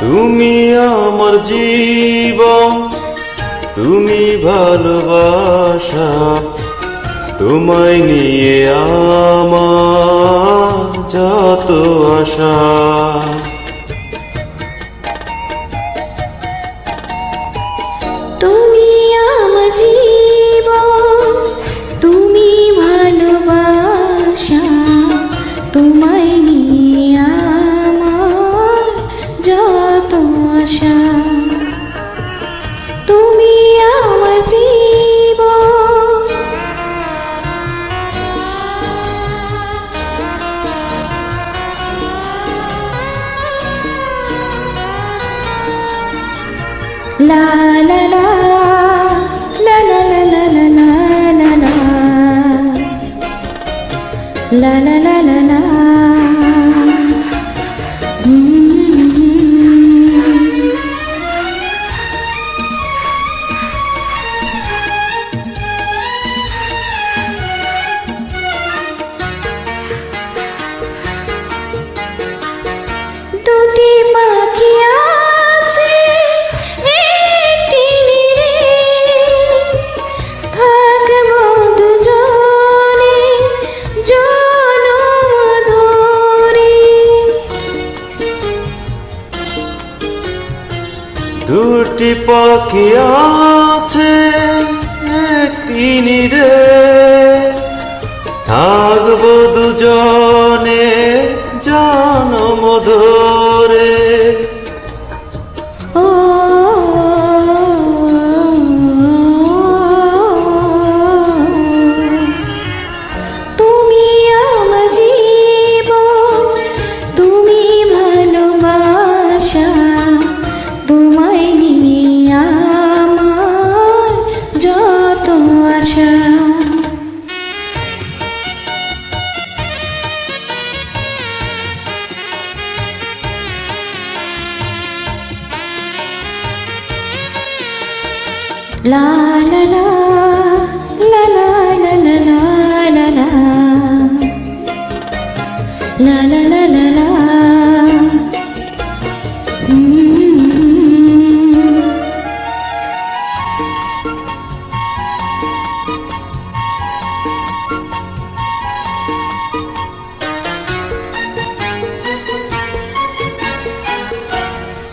তুমি আমার জীব তুমি ভালোবাসা তোমায় নিয়ে আমার যত আশা। যত আশা তুমি আমার জীবন La la la la la la la la la la la la la দুটি পাখি আছে একটি নিরে। থাকব দুজনে জানো ধরে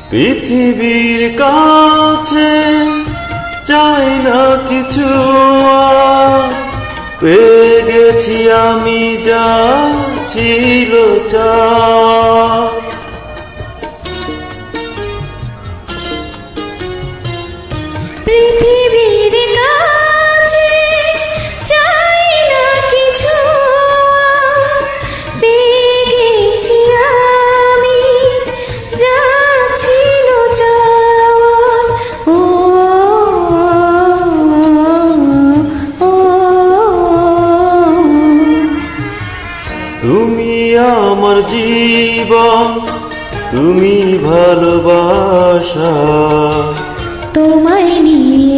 পৃথিবীর কাছে চাই না কিছু। পেয়ে গেছি আমি যা ছিল চা আমার জীবন তুমি ভালোবাসা। তোমায় নিয়ে